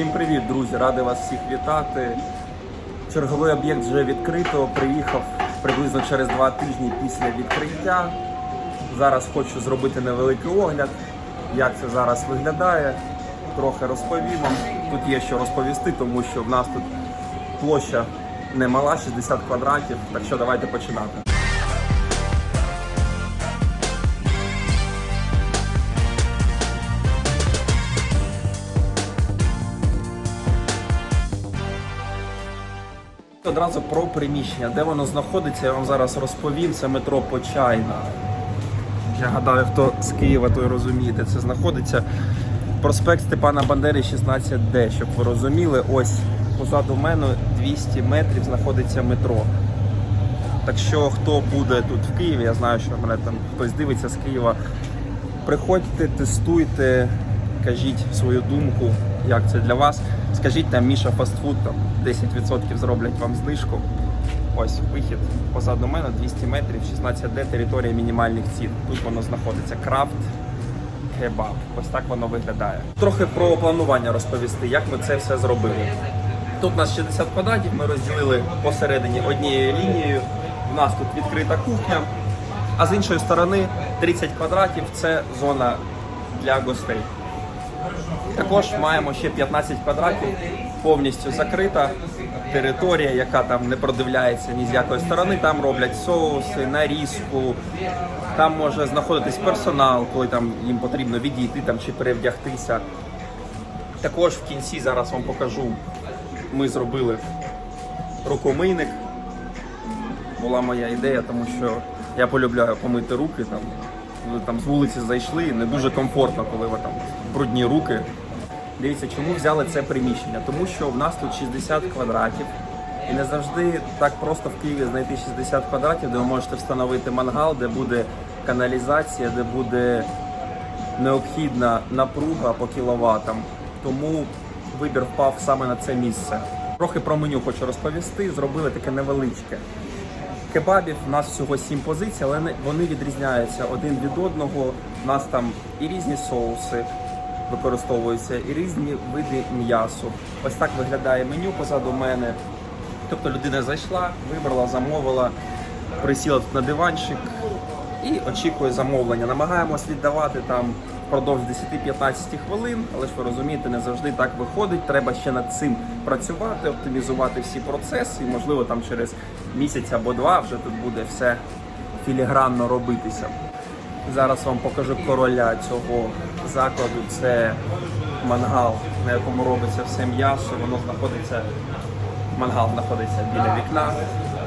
Всім привіт, друзі! Радий вас всіх вітати. Черговий об'єкт вже відкрито. Приїхав приблизно через два тижні після відкриття. Зараз хочу зробити невеликий огляд, як це зараз виглядає. Трохи розповім вам. Тут є що розповісти, тому що в нас тут площа немала, 60 квадратів. Так що давайте починати. Одразу про приміщення, де воно знаходиться, я вам зараз розповім. Це метро Почайна. Я гадаю, хто з Києва, той розумієте, це знаходиться проспект Степана Бандери, 16D, щоб ви розуміли. Ось позаду мене 200 метрів знаходиться метро. Так що хто буде тут в Києві, я знаю, що мене там хтось дивиться з Києва. Приходьте, тестуйте, кажіть свою думку, як це для вас. Скажіть там Міша фастфуд, там 10% зроблять вам знижку. Ось вихід позаду мене 200 метрів, 16D, територія мінімальних цін. Тут воно знаходиться. Крафт кебаб. Ось так воно виглядає. Трохи про планування розповісти, як ми це все зробили. Тут у нас 60 квадратів, ми розділили посередині однією лінією. У нас тут відкрита кухня, а з іншої сторони 30 квадратів це зона для гостей. Також маємо ще 15 квадратів, повністю закрита територія, яка там не продивляється ні з якої сторони. Там роблять соуси, нарізку. Там може знаходитись персонал, коли там їм потрібно відійти там чи перевдягтися. Також в кінці зараз вам покажу. Ми зробили рукомийник. Була моя ідея, тому що я полюбляю помити руки. Там, там з вулиці зайшли, не дуже комфортно, коли ви там брудні руки. Дивіться, чому взяли це приміщення? Тому що в нас тут 60 квадратів. І не завжди так просто в Києві знайти 60 квадратів, де ви можете встановити мангал, де буде каналізація, де буде необхідна напруга по кіловатам. Тому вибір впав саме на це місце. Трохи про меню хочу розповісти. Зробили таке невеличке. Кебабів у нас всього 7 позицій, але вони відрізняються один від одного. У нас там і різні соуси використовуються, і різні види м'ясу. Ось так виглядає меню позаду мене. Тобто людина зайшла, вибрала, замовила, присіла тут на диванчик і очікує замовлення. Намагаємось віддавати там впродовж 10-15 хвилин, але ж ви розумієте, не завжди так виходить. Треба ще над цим працювати, оптимізувати всі процеси, і можливо там через місяць або два вже тут буде все філігранно робитися. Зараз вам покажу короля цього закладу. Це мангал, на якому робиться все м'ясо. Воно знаходиться, мангал знаходиться біля вікна.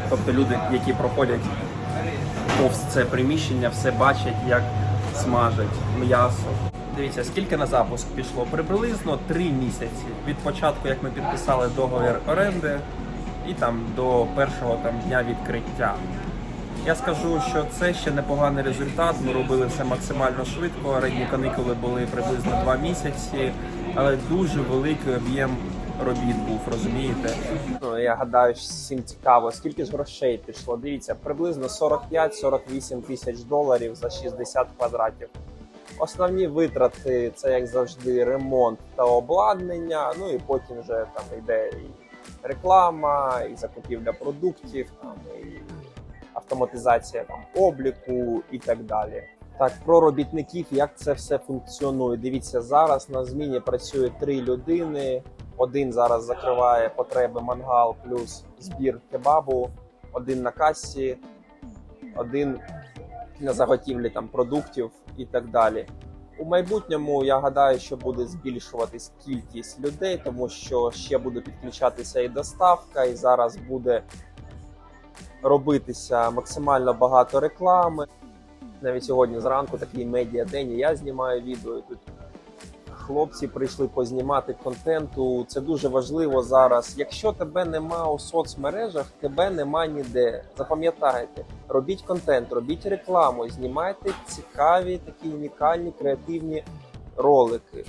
Тобто люди, які проходять повз це приміщення, все бачать, як смажать м'ясо. Дивіться, скільки на запуск пішло? Приблизно три місяці від початку, як ми підписали договір оренди, і там до першого там дня відкриття. Я скажу, що це ще непоганий результат. Ми робили все максимально швидко. Орендні канікули були приблизно два місяці, але дуже великий об'єм робіт був, розумієте? Ну, я гадаю, всім цікаво, скільки ж грошей пішло. Дивіться, приблизно 45-48 тисяч доларів за 60 квадратів. Основні витрати це як завжди ремонт та обладнання. Ну і потім вже там йде і реклама, і закупівля продуктів, там і автоматизація там обліку і так далі. Так, про робітників, як це все функціонує. Дивіться, зараз на зміні працює три людини. Один зараз закриває потреби мангал плюс збір кебабу, один на касі, один на заготівлі там продуктів і так далі. У майбутньому я гадаю, що буде збільшуватись кількість людей, тому що ще буде підключатися і доставка, і зараз буде робитися максимально багато реклами. Навіть сьогодні зранку такий медіадень, і я знімаю відео. Тут хлопці прийшли познімати контенту. Це дуже важливо зараз. Якщо тебе нема у соцмережах, тебе нема ніде. Запам'ятайте, робіть контент, робіть рекламу, знімайте цікаві, такі унікальні, креативні ролики.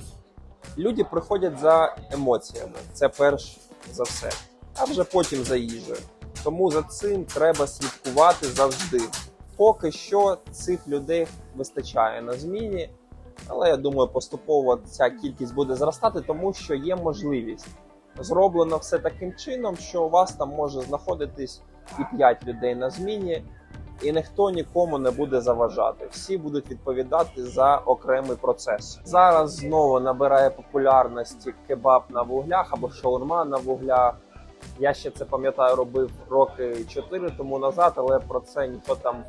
Люди приходять за емоціями. Це перш за все, а вже потім за їжею. Тому за цим треба слідкувати завжди. Поки що цих людей вистачає на зміні. Але я думаю, поступово ця кількість буде зростати, тому що є можливість. Зроблено все таким чином, що у вас там може знаходитись і 5 людей на зміні, і ніхто нікому не буде заважати. Всі будуть відповідати за окремий процес. Зараз знову набирає популярності кебаб на вуглях або шаурма на вуглях. Я ще це пам'ятаю, робив роки 4 тому назад, але про це ніхто там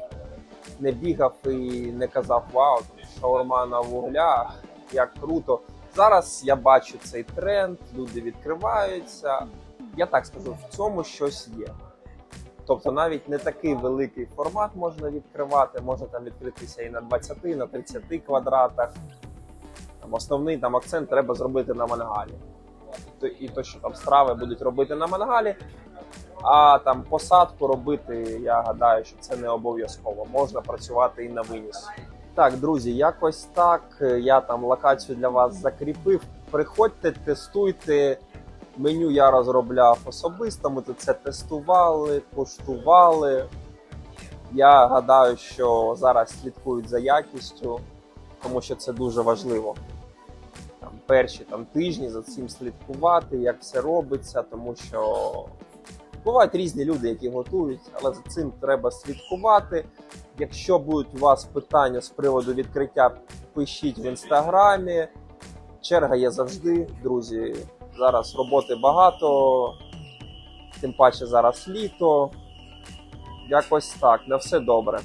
не бігав і не казав Вау, шаурма на вуглях, як круто. Зараз я бачу цей тренд, люди відкриваються. Я так скажу, в цьому щось є. Тобто навіть не такий великий формат можна відкривати, може там відкритися і на 20, і на 30 квадратах. Там основний там акцент треба зробити на мангалі. І то, що там страви будуть робити на мангалі, а там посадку робити, я гадаю, що це не обов'язково. Можна працювати і на виніс. Так, друзі, якось так. Я там локацію для вас закріпив. Приходьте, тестуйте. Меню я розробляв особисто. Ми тут це тестували, куштували. Я гадаю, що зараз слідкують за якістю, тому що це дуже важливо. Перші там тижні за цим слідкувати, як все робиться, тому що бувають різні люди, які готують, але за цим треба слідкувати. Якщо будуть у вас питання з приводу відкриття, пишіть в інстаграмі. Черга є завжди, друзі. Зараз роботи багато, тим паче зараз літо. Якось так, на все добре.